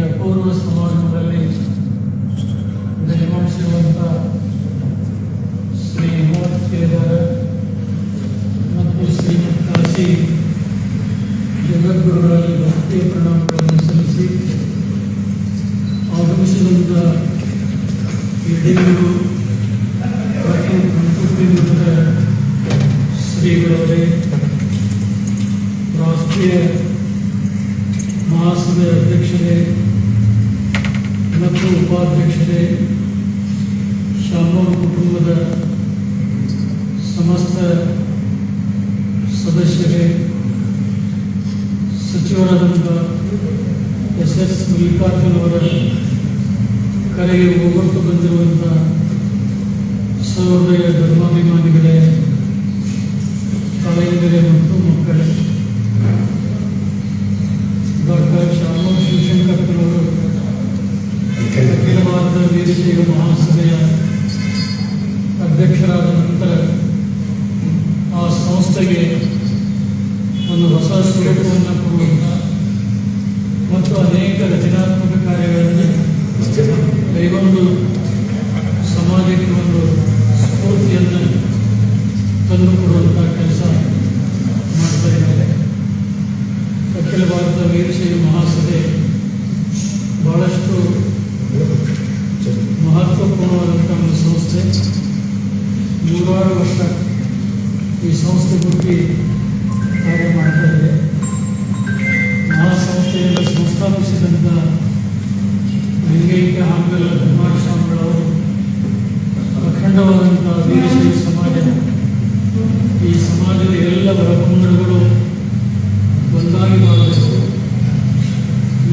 ಈ ಅಪೂರ್ವ ಸಮಾರಂಭದಲ್ಲಿ ನೆರವೇರಿಸಿರುವಂಥ ಶ್ರೀ ಮೂವತ್ತೇವರ ಮತ್ತು ಶ್ರೀಮಂತಾಸಿ ಜಗದ್ಗುರುಗಳಲ್ಲಿ ಭಕ್ತಿ ಪ್ರಣಾಮಗಳನ್ನು ಸಲ್ಲಿಸಿ ಆಗಮಿಸಿದಂಥ ಈ ಸಚಿವರಾದಂಥ ಎಸ್ ಎಸ್ ಮಲ್ಲಿಕಾರ್ಜುನ್ ಅವರ ಕರೆಗೆ ಹೋಗೊಟ್ಟು ಬಂದಿರುವಂಥ ಸಹೃದಯ ಧರ್ಮಾಭಿಮಾನಿಗಳೇ, ತಾಯಂದಿರೇ ಮತ್ತು ಮಕ್ಕಳೇ. ಡಾಕ್ಟರ್ ಶಾಮೋ ಶಿವಶಂಕರ್ರವರು ಅಖಿಲ ಭಾರತ ವೀರಶೈವ ಮಹಾಸಭೆಯ ಅಧ್ಯಕ್ಷರಾದ ನಂತರ ಆ ಸಂಸ್ಥೆಗೆ ಒಂದು ಹೊಸ ಸ್ವರೂಪವನ್ನು ಕೊಡುವಂಥ ಮತ್ತು ಅನೇಕ ರಚನಾತ್ಮಕ ಕಾರ್ಯಗಳಲ್ಲಿ ಕೈಗೊಂಡು ಸಮಾಜಕ್ಕೆ ಒಂದು ಸ್ಫೂರ್ತಿಯನ್ನು ತಂದುಕೊಡುವಂಥ ಕೆಲಸ ಮಾಡ್ತಾ ಇದ್ದಾರೆ. ಅಖಿಲ ಭಾರತ ವೀರಶೈವ ಮಹಾಸಭೆ ಬಹಳಷ್ಟು ಮಹತ್ವಪೂರ್ಣವಾದಂಥ ಒಂದು ಸಂಸ್ಥೆ. ನೂರಾರು ವರ್ಷ ಈ ಸಂಸ್ಥೆ ಬಗ್ಗೆ ಕಾರ್ಯ ಮಾಡ್ತಾ ಮಹಾಸಂಸ್ಥೆಯನ್ನು ಸಂಸ್ಥಾಪಿಸಿದಂಥ ಲಿಂಗೈಕ್ಯ ಆಂಗ್ಲ ಕುಮಾರ ಸ್ವಾಮಿಗಳವರು ಅಖಂಡವಾದಂಥ ವೀರಶೈವ ಸಮಾಜ, ಈ ಸಮಾಜದ ಎಲ್ಲ ಬರಪಂಗಡಗಳು ಒಂದಾಗಿ ಮಾಡಬೇಕು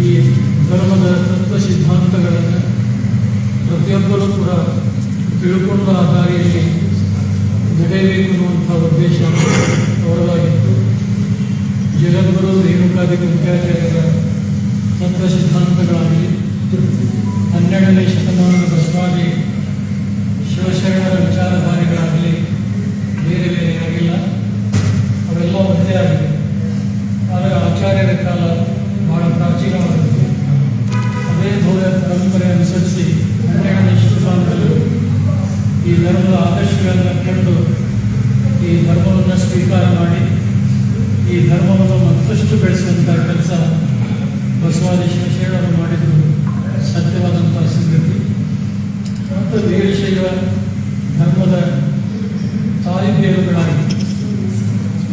ಈ ಧರ್ಮದ ತತ್ವ ಸಿದ್ಧಾಂತಗಳನ್ನು ಪ್ರತಿಯೊಬ್ಬರೂ ಕೂಡ ತಿಳ್ಕೊಂಡು ಆ ದಾರಿಯಲ್ಲಿ ನಡೆಯಬೇಕು ಅನ್ನುವಂಥ ಉದ್ದೇಶ ಅವರದಾಗಿತ್ತು. ಜಗದ್ಗುರು ರೇಣುಕಾದಿ ವಿದ್ಯಾಚಾರ್ಯರ ತತ್ವ ಸಿದ್ಧಾಂತಗಳಾಗಲಿ ಹನ್ನೆರಡನೇ ಶತಮಾನದ ಬಸವಾದಿ ಶಿವಶರಣರ ವಿಚಾರಧಾರೆಗಳಾಗಲಿ, ಬೇರೆ ಬೇರೆ ಆಗಿಲ್ಲ ಅವೆಲ್ಲ ಒಂದೇ ಆಗಿದೆ ಆದರೆ ಆಚಾರ್ಯರ ಕಾಲ ಬಹಳ ಪ್ರಾಚೀನವಾಗಿದೆ ಅದೇ ಭವ್ಯ ಪರಂಪರೆ ಅನುಸರಿಸಿ ಹನ್ನೆರಡನೇ ಶತಮಾನದಲ್ಲಿ ಈ ಧರ್ಮದ ಆದರ್ಶಗಳನ್ನು ಕಂಡು ಈ ಧರ್ಮವನ್ನು ಸ್ವೀಕಾರ ಮಾಡಿ ಈ ಧರ್ಮವನ್ನು ಮತ್ತಷ್ಟು ಬೆಳೆಸುವಂಥ ಕೆಲಸ ಬಸವಾದಿ ಶಿವಶರಣರು ಮಾಡಿದ್ದು ಸತ್ಯವಾದಂಥ ಸಂಗತಿ. ಮತ್ತು ವೀರಶೈವ ಧರ್ಮದ ತಾಯಿ ಬೇರುಗಳಾಗಿ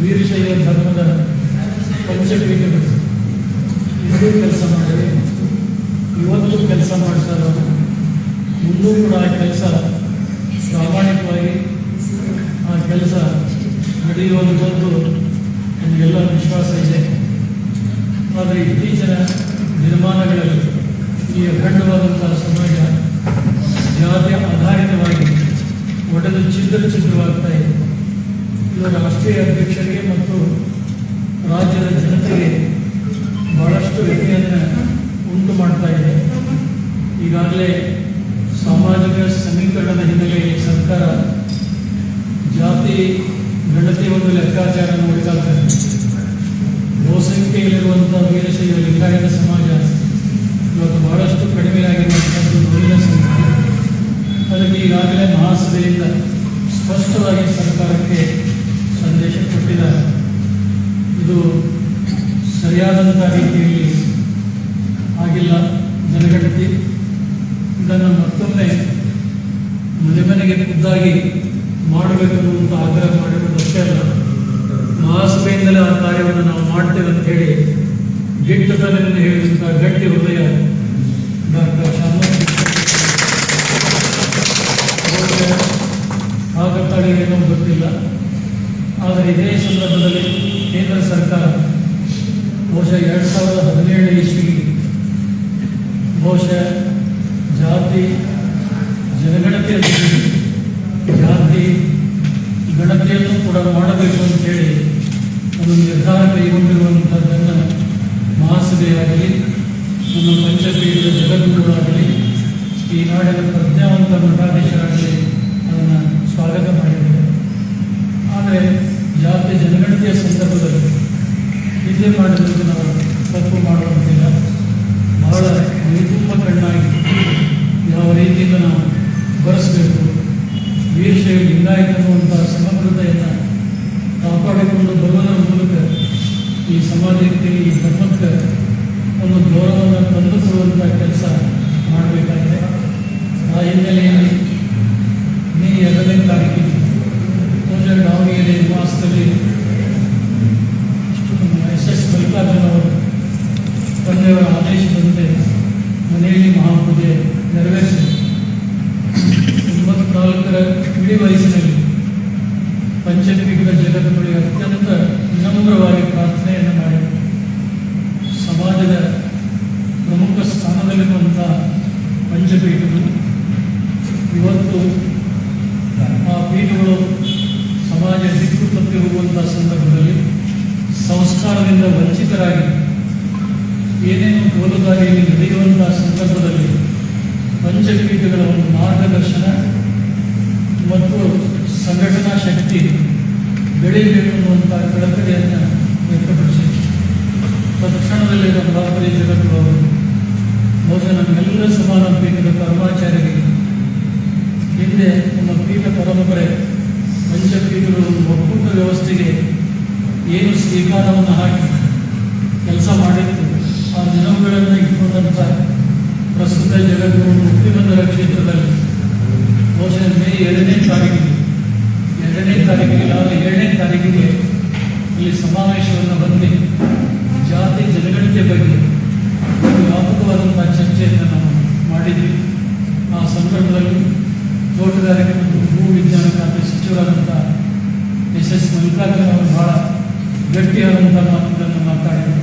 ವೀರಶೈವ ಧರ್ಮದ ಪಂಚಪೀಠಗಳು. ಇಂದು ಕೆಲಸ ಮಾಡಿದೆ. ಇವತ್ತು ಕೆಲಸ ಮಾಡ್ತಾ ಇರೋದು ಮುಂದೂ ಕೂಡ ಆ ಕೆಲಸ ಪ್ರಾಮಾಣಿಕವಾಗಿ ಆ ಕೆಲಸ ನಡೆಯುವಂಥದ್ದು ನಮಗೆಲ್ಲ ವಿಶ್ವಾಸ ಇದೆ. ಆದರೆ ಇತ್ತೀಚಿನ ನಿರ್ಮಾಣಗಳಲ್ಲಿ ಈ ಅಖಂಡವಾದಂಥ ಸಮಾಜ ಜಾತಿ ಆಧಾರಿತವಾಗಿ ಒಡೆದು ಚಿದ್ರ ಚಿದ್ರವಾಗ್ತಾ ಇದೆ. ಇದು ರಾಷ್ಟ್ರೀಯ ಅಧ್ಯಕ್ಷರಿಗೆ ಮತ್ತು ರಾಜ್ಯದ ಜನತೆಗೆ ಬಹಳಷ್ಟು ವ್ಯಕ್ತಿಯನ್ನು ಉಂಟು ಮಾಡ್ತಾ ಇದೆ. ಈಗಾಗಲೇ ಸಾಮಾಜಿಕ ಸಮೀಕರಣದ ಹಿನ್ನೆಲೆಯಲ್ಲಿ ಸರ್ಕಾರ ಜಾತಿ ಒಂದು ಲೆಕ್ಕಾಚಾರ ನೋಡ್ತಾ ಇದ್ದಾರೆ ಬಹುಸಂಖ್ಯೆಯಲ್ಲಿರುವಂಥ ವೀರಶೈವ ಲಿಂಗಾಯತ ಸಮಾಜ ಇವತ್ತು ಬಹಳಷ್ಟು ಕಡಿಮೆಯಾಗಿರುವಂಥದ್ದು ನೋಡಿದ ಸಂಖ್ಯೆ ಅದಕ್ಕೆ ಈಗಾಗಲೇ ಮಹಾಸಭೆಯಿಂದ ಸ್ಪಷ್ಟವಾಗಿ ಸರ್ಕಾರಕ್ಕೆ ಸಂದೇಶ ಕೊಟ್ಟಿದ್ದಾರೆ. ಇದು ಸರಿಯಾದಂಥ ರೀತಿಯಲ್ಲಿ ಆಗಿಲ್ಲ. ಜನಗಣತಿ ಇದನ್ನು ಮತ್ತೊಮ್ಮೆ ಮನೆ ಮನೆಗೆ ಖುದ್ದಾಗಿ ಮಾಡಬೇಕನ್ನುವಂಥ ಆಗ್ರಹ ಮಾಡಿರೋದು ಅಷ್ಟೇ ಅಲ್ಲ ಆ ಕಾರ್ಯವನ್ನು ನಾವು ಮಾಡ್ತೇವೆ ಅಂತ ಹೇಳಿ ದಿಟ್ಟತನದಿಂದ ಹೇಳಿದಂಥ ಗಟ್ಟಿ ಹೃದಯ ಡಾಕ್ಟರ್ ಆಗುತ್ತಾಳೆ ಏನೋ ಗೊತ್ತಿಲ್ಲ. ಆದರೆ ಇದೇ ಸಂದರ್ಭದಲ್ಲಿ ಕೇಂದ್ರ ಸರ್ಕಾರ ಬಹುಶಃ ಎರಡು ಸಾವಿರದ ಹದಿನೇಳು ಇಸ್ವಿಗೆ ಬಹುಶಃ ಜಾತಿ ಜನಗಣತಿಯ ಜಾತಿ ಗಣತಿಯನ್ನು ಕೂಡ ಮಾಡಬೇಕು ಅಂತೇಳಿ ಒಂದು ನಿರ್ಧಾರ ಕೈಗೊಂಡಿರುವಂಥದ್ದನ್ನು ಮಹಾಸಭೆಯಾಗಲಿ ನಮ್ಮ ಪಂಚಪೀಠದ ಜಗದ್ಗುರುಗಳಾಗಲಿ, ಈ ನಾಡಿನ ಪ್ರಜ್ಞಾವಂತ ಮಠಾಧೀಶರಾಗಲಿ ಅದನ್ನು ಸ್ವಾಗತ ಮಾಡಿದ್ದಾರೆ ಆದರೆ ಜಾತಿ ಜನಗಣತಿಯ ಸಂದರ್ಭದಲ್ಲಿ ನಿದ್ದೆ ಮಾಡಿದ್ದಕ್ಕೆ ನಾವು ತಪ್ಪು ಮಾಡುವಂತಿಲ್ಲ. ಬಹಳ ತುಂಬ ಕಣ್ಣಾಗಿ ಯಾವ ರೀತಿಯಿಂದ ನಾವು ಬರೆಸಬೇಕು ದೇಶ ಲಿಂಗಾಯತನ್ನುವಂಥ ಸಮಗ್ರತೆಯನ್ನು ಕಾಪಾಡಿಕೊಂಡು ಬರುವುದರ ಮೂಲಕ ಈ ಸಮಾಜಕ್ಕೆ, ಈ ಧರ್ಮಕ್ಕೆ ಒಂದು ಗೌರವವನ್ನು ತಂದುಕೊಡುವಂಥ ಕೆಲಸ ಮಾಡಬೇಕಾಗಿದೆ. ಆ ಹಿನ್ನೆಲೆಯಲ್ಲಿ ಮೇ ಎರಡನೇ ತಾರೀಕು ಪೂಜೆ ದಾವಣಗೆರೆ ನಿವಾಸದಲ್ಲಿ ಎಸ್ ಎಸ್ ಮಲ್ಲಿಕಾರ್ಜುನ ಅವರು ತಂದೆಯವರ ಆದೇಶದಂತೆ ಮನೆಯಲ್ಲಿ ಮಹಾಪೂಜೆ ನೆರವೇರಿಸಿದರು. ಇಡೀ ವಯಸ್ಸಿನಲ್ಲಿ ಪಂಚಪೀಠದ ಜಗತ್ತುಗಳಿಗೆ ಅತ್ಯಂತ ವಿನಮ್ರವಾಗಿ ಪ್ರಾರ್ಥನೆಯನ್ನು ಮಾಡಿ ಸಮಾಜದ ಪ್ರಮುಖ ಸ್ಥಾನದಲ್ಲಿರುವಂಥ ಪಂಚಪೀಠಗಳು ಇವತ್ತು ಆ ಪೀಠಗಳು ಸಮಾಜ ದಿಕ್ಕು ತಪ್ಪಿ ಹೋಗುವಂಥ ಸಂದರ್ಭದಲ್ಲಿ ಸಂಸ್ಕಾರದಿಂದ ವಂಚಿತರಾಗಿ ಏನೇನು ಕೋಲುದಾರಿಯಲ್ಲಿ ನಡೆಯುವಂತಹ ಸಂದರ್ಭದಲ್ಲಿ ಪಂಚಪೀಠಗಳ ಒಂದು ಮಾರ್ಗದರ್ಶನ ಮತ್ತು ಸಂಘಟನಾ ಶಕ್ತಿ ಬೆಳೆಯಬೇಕು ಅನ್ನುವಂಥ ಕಳಕಳಿಯನ್ನು ವ್ಯಕ್ತಪಡಿಸಿ ತಕ್ಷಣದಲ್ಲಿ ನಮ್ಮ ಬಾಪರಿ ಜಗತ್ತು ಅವರು ಬಹುಶಃ ನಮ್ಮೆಲ್ಲ ಸಮಾನ ಪೀಠದ ಕರ್ಮಾಚಾರ್ಯರಿಗೆ ಹಿಂದೆ ನಮ್ಮ ಪೀಠ ಪರಂಪರೆ ಪಂಚಪೀಠಗಳು ಒಕ್ಕೂಟ ವ್ಯವಸ್ಥೆಗೆ ಏನು ಸ್ವೀಕಾರವನ್ನು ಹಾಕಿ ಕೆಲಸ ಮಾಡಿತ್ತು, ಆ ದಿನಗಳನ್ನು ಇಟ್ಕೊಂಡಂಥ ಪ್ರಸ್ತುತ ಜಗತ್ತು ಮುಕ್ತಿಬಂಧರ ಕ್ಷೇತ್ರದಲ್ಲಿ ಬಹುಶಃ ಮೇ ಏಳನೇ ತಾರೀಕಿಗೆ, ಎರಡನೇ ತಾರೀಕಿಗೆ ನಾವು ಏಳನೇ ತಾರೀಕಿಗೆ ಇಲ್ಲಿ ಸಮಾವೇಶವನ್ನು ಬಂದು ಜಾತಿ ಜನಗಣತಿ ಬಗ್ಗೆ ಒಂದು ವ್ಯಾಪಕವಾದಂಥ ಚರ್ಚೆಯನ್ನು ನಾವು ಮಾಡಿದ್ವಿ. ಆ ಸಂದರ್ಭದಲ್ಲಿ ತೋಟಗಾರಿಕೆ ಮತ್ತು ಭೂ ವಿಜ್ಞಾನ ಖಾತೆ ಸಚಿವರಾದಂಥ ಎಸ್ ಎಸ್ ಮಲ್ಲಿಕಾರ್ಜುನ ಅವರು ಬಹಳ ಗಟ್ಟಿಯಾದಂಥ ಮಾತುಗಳನ್ನು ಮಾತಾಡಿದರು.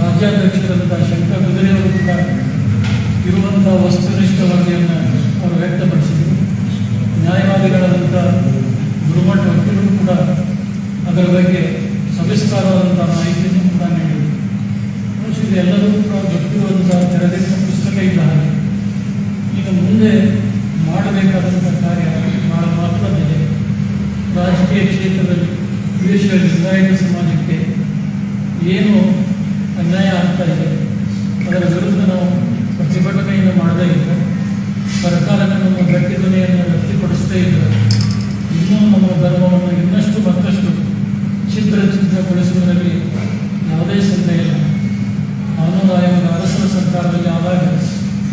ರಾಜ್ಯಾಧ್ಯಕ್ಷರಾದಂಥ ಶಂಕರ್ ಕುದುರೆಯವರು ಕೂಡ ಇರುವಂಥ ವಸ್ತುನಿಷ್ಠ ವರದಿಯನ್ನು ಅವರು ವ್ಯಕ್ತಪಡಿಸಿದರು. ನ್ಯಾಯವಾದಿಗಳಾದಂಥ ಗುರುಮಠ ವಕೀಲರು ಕೂಡ ಅದರ ಬಗ್ಗೆ ಸವಿಸ್ತಾರವಾದಂಥ ಮಾಹಿತಿಯನ್ನು ಕೂಡ ನೀಡಿದರು. ಬಹುಶಃ ಎಲ್ಲರೂ ಕೂಡ ಗೊತ್ತಿರುವಂಥ ತೆರೆದಿಟ್ಟ ಪುಸ್ತಕ ಇಲ್ಲ ಹಾಗೆ ಈಗ ಮುಂದೆ ಮಾಡಬೇಕಾದಂಥ ಕಾರ್ಯ ಬಹಳ ಮಹತ್ವದಿದೆ ರಾಜಕೀಯ ಕ್ಷೇತ್ರದಲ್ಲಿ ವಿಶೇಷ ಲಿಂಗಾಯತ ಸಮಾಜಕ್ಕೆ ಏನು ಅನ್ಯಾಯ ಆಗ್ತಾ ಇದೆ, ಅದರ ವಿರುದ್ಧ ನಾವು ಇದ್ದರೆ ಸರ್ಕಾರಕ್ಕೆ ವ್ಯಕ್ತಪಡಿಸ್ತಾ ವ್ಯಕ್ತಪಡಿಸದೇ ಇನ್ನೂ ನಮ್ಮ ಧರ್ಮವನ್ನು ಇನ್ನಷ್ಟು ಮತ್ತಷ್ಟು ಚಿತ್ರ ಚಿತ್ರಗೊಳಿಸುವುದರಲ್ಲಿ ಯಾವುದೇ ಸಂದೇಹ ಇಲ್ಲ. ಕಾನೂನು ಆಯೋಗ ಅರಸರ ಸರ್ಕಾರದಲ್ಲಿ ಆದಾಗ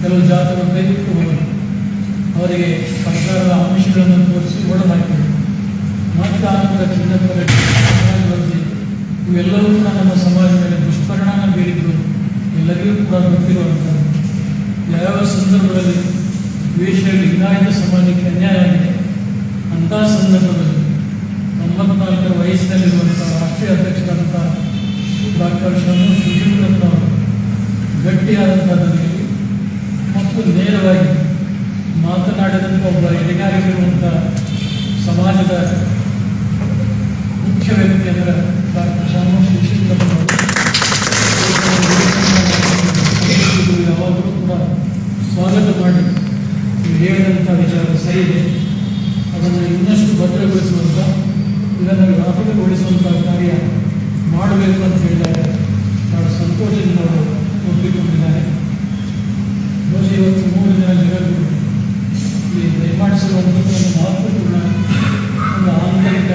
ಕೆಲವು ಜಾತಿಗಳು ಕೈಬಿಟ್ಟು ಹೋದರು ಅವರಿಗೆ ಸರ್ಕಾರದ ಆಮಿಷಗಳನ್ನು ತೋರಿಸಿ ಆನಂತರ ಚಿನ್ನಪ್ಪರ ಸಮಾಜವಾದಿ ಇವೆಲ್ಲವೂ ಕೂಡ ನಮ್ಮ ಸಮಾಜದಲ್ಲಿ ದುಷ್ಪರಿಣಾಮ ಬೀರಿದ್ದು ಎಲ್ಲರಿಗೂ ಕೂಡ ಗೊತ್ತಿರುವಂಥದ್ದು. ಯಾವ್ಯಾವ ಸಂದರ್ಭದಲ್ಲಿ ದ್ವೇಷ ಲಿಂಗಾಯತ ಸಮಾಜಕ್ಕೆ ಅನ್ಯಾಯ ಆಗಿದೆ. ಅಂಥ ಸಂದರ್ಭದಲ್ಲಿ ತೊಂಬತ್ನಾಲ್ಕರ ವಯಸ್ಸಿನಲ್ಲಿರುವಂಥ ರಾಷ್ಟ್ರೀಯ ಅಧ್ಯಕ್ಷರಾದಂಥ ಡಾಕ್ಟರ್ ಶರಣು ಸುಶೀಲರವರು ಗಟ್ಟಿಯಾದಂಥ ಧ್ವನಿಯಲ್ಲಿ ಮತ್ತು ನೇರವಾಗಿ ಮಾತನಾಡಿದಂಥ ಒಬ್ಬ ಎಡೆಗಾರಿರುವಂಥ ಸಮಾಜದ ಮುಖ್ಯ ವ್ಯಕ್ತಿ ಅಂದರೆ ಡಾಕ್ಟರ್ ಶಾಮು ಸುಶೀಲರವರು ಯಾವಾಗಲೂ ಕೂಡ ಸ್ವಾಗತ ಮಾಡಿ ಹೇಳಿದಂಥ ವಿಚಾರ ಸರಿ ಇದೆ. ಅದನ್ನು ಇನ್ನಷ್ಟು ಭದ್ರಗೊಳಿಸುವಂಥ ಇದನ್ನು ವ್ಯಾಪಕಗೊಳಿಸುವಂಥ ಕಾರ್ಯ ಮಾಡಬೇಕು ಅಂತ ಹೇಳಿದಾಗ ಬಹಳ ಸಂತೋಷದಿಂದ ಅವರು ಒಪ್ಪಿಕೊಂಡಿದ್ದಾರೆ. ಬಹುಶಃ ಇವತ್ತು ಮೂರು ಜನ ಜಗತ್ತು ಈ ದಯಮಾಡಿಸಿರುವಂಥ ಮಹತ್ವಪೂರ್ಣ ಒಂದು ಆಂತರಿಕ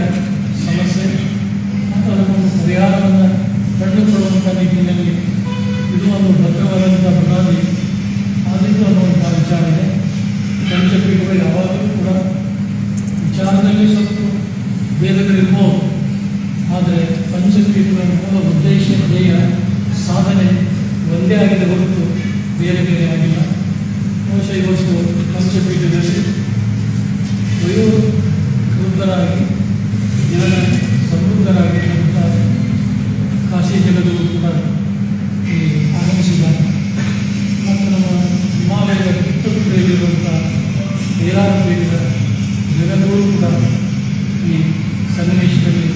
ಬೇರಾರ ಪೀಠದ ಜಗದೂ ಕೂಡ ಈ ಸನ್ನಿವೇಶದಲ್ಲಿ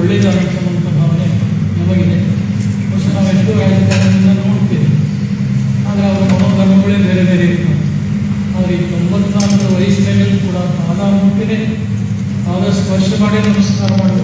ಒಳ್ಳೆಯದಾದಂಥ ಭಾವನೆ ನಮಗಿದೆ. ಬಹುಶಃ ನಾವೆಷ್ಟು ರಾಜಕಾರಣದಿಂದ ನೋಡ್ತೇವೆ. ಆದರೆ ಅವರ ಮನೋಧರ್ಮಗಳೇ ಬೇರೆ ಬೇರೆ ಇರ್ತವೆ ಆದರೆ ಈ ತೊಂಬತ್ನಾಲ್ಕರ ವಯಸ್ಸಿನಲ್ಲಿ ಕೂಡ ಕಾಲ ಮುಂಚೆನೇ ಆದ ಸ್ಪರ್ಶ ಮಾಡಿ ನಮಸ್ಕಾರ ಮಾಡಿ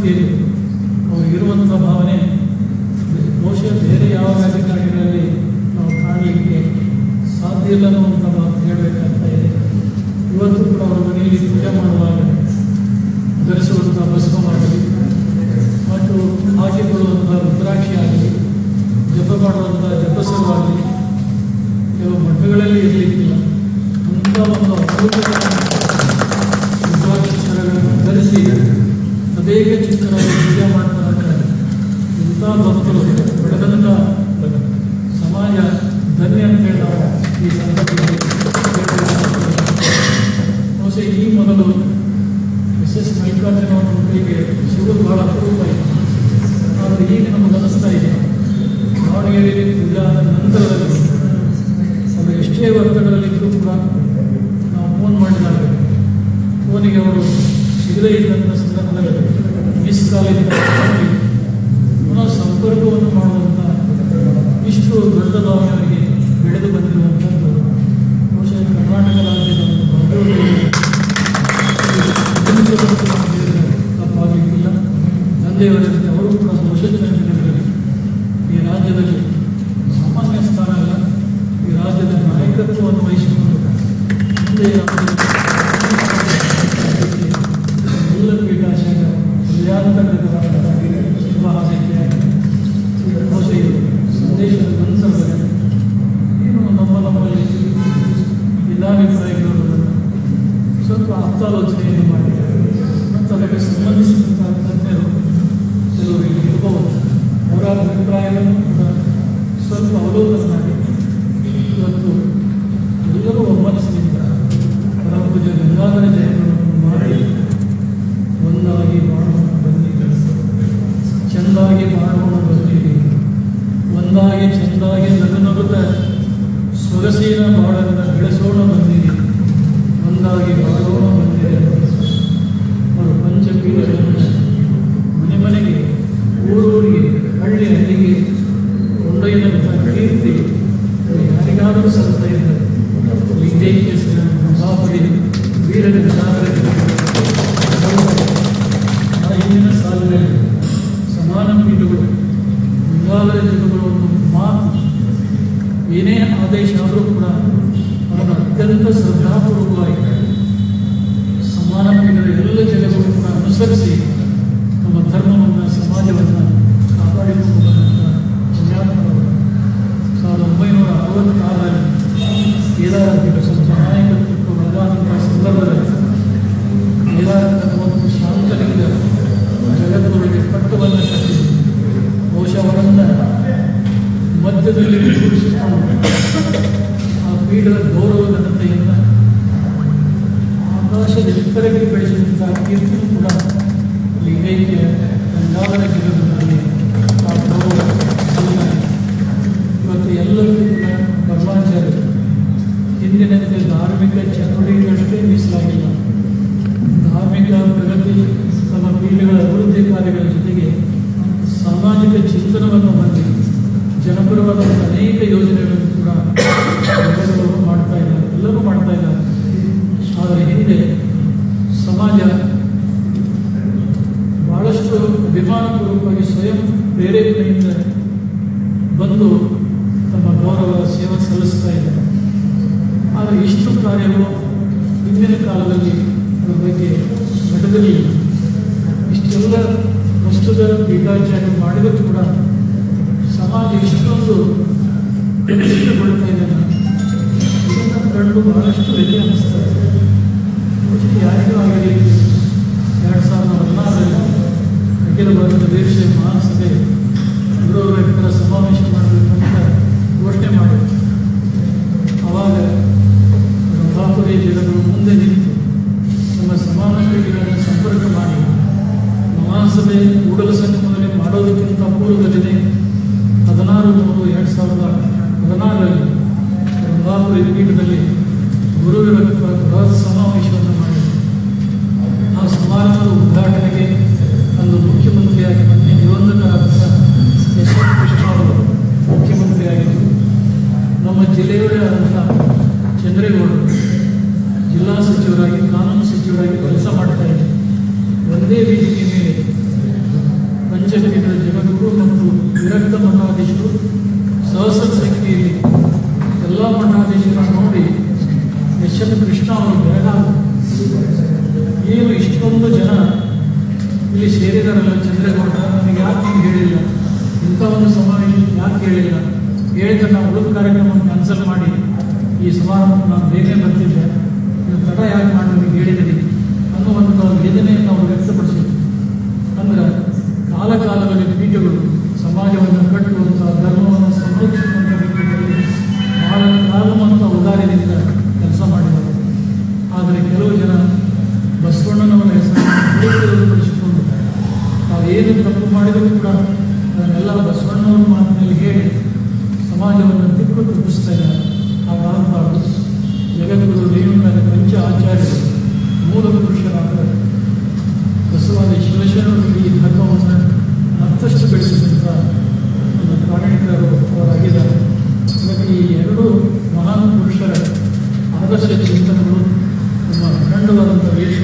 created. ದೇವರಷ್ಟೇ ಅವರು ಕೂಡ ದೋಷಚರಣೆಗಳಲ್ಲಿ ಈ ರಾಜ್ಯದಲ್ಲಿ ಸಾಮಾನ್ಯ ಸ್ಥಾನ ಅಲ್ಲ ಈ ರಾಜ್ಯದ ನಾಯಕತ್ವವನ್ನು ವಹಿಸಿಕೊಂಡು ಮುಂದೆ ದೇವರನ್ನು ಮಾಡಿ ಒಂದಾಗಿ ಮಾಡೋಣ ಬನ್ನಿ ಬನ್ನಿ ಒಂದಾಗಿ ಚಂದಾಗಿ ನಗು ನಗುತ್ತ ಎಲ್ಲ ವಸ್ತುಗಳ ಬೀಗಾಚಾರ ಮಾಡಿದ್ರು ಕೂಡ ಸಮಾಜ ಇಷ್ಟೊಂದು ಕೊಡ್ತಾ ಇದೆ ಇದನ್ನು ಕಂಡು ಬಹಳಷ್ಟು ವ್ಯಥೆ ಅನ್ನಿಸ್ತಾ ಇದೆ ಯಾರಿಗೂ ಆಗಲಿ ಎರಡು ಸಾವಿರದ ಹದಿನಾರರಲ್ಲಿ ಅಖಿಲ ಭಾರತ ದೇಶ ಮಹಾಸಭೆ ಗೃಹ ಸಮಾವೇಶ ಮಾಡಬೇಕು ಅಂತ ಘೋಷಣೆ ಮಾಡಿದ್ರು. ಆವಾಗ ಬಾಪುರಿ ಜನರು ಮುಂದೆ ನಿಂತು ನಮ್ಮ ಸಮಾನತೆಗಳನ್ನು ಸಂಪರ್ಕ ಮಾಡಿ ಮಹಾಸಭೆ ಕೂಡಲ ಸಂಗಮದಲ್ಲಿ ಮಾಡೋದಕ್ಕಿಂತ ಪೂರ್ವದಲ್ಲಿದೆ. ಹದಿನಾರು ಮೂರು ಎರಡು ಸಾವಿರದ ಹದಿನಾರರಲ್ಲಿ ರಂಗಾಪುರಿ ಪೀಠದಲ್ಲಿ ಗುರುವಿನ ಸುಮಾರು ನಾನು ಬೇಗನೆ ಬರ್ತಿದ್ದೆ. ತಡ ಯಾಕೆ ಮಾಡಿ ಹೇಳಿದ್ದೀನಿ ಸಾಹಿತಿಗಳು ಅವರಾಗಿದ್ದಾರೆ. ಹಾಗಾಗಿ ಈ ಎರಡು ಮಹಾನ್ ಪುರುಷರ ಆದರ್ಶ ಚಿಂತನೆಗಳು ನಮ್ಮ ಅಖಂಡವಾದಂಥ ವೇಷ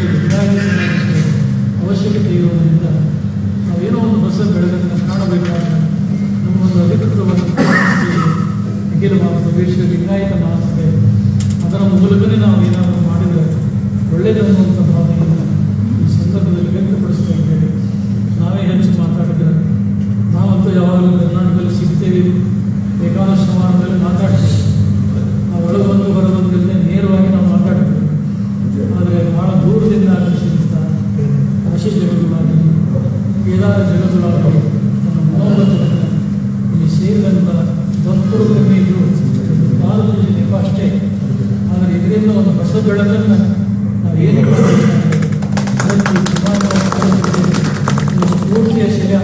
ಪಕ್ಷಿ ಜಗದುಲಾಗಿ ಕೇದಾರ ಜಗದುಲಾಗಿ ನನ್ನ ಮನೋರಥನ ಇಲ್ಲಿ ಅಷ್ಟೇ ಆದರೆ ಇದರಿಂದ ಒಂದು ಹೊಸ ಬೆಳಕನ್ನು ನಾವು ಏನು ಪೂರ್ತಿಯ ಶಲ್ಯ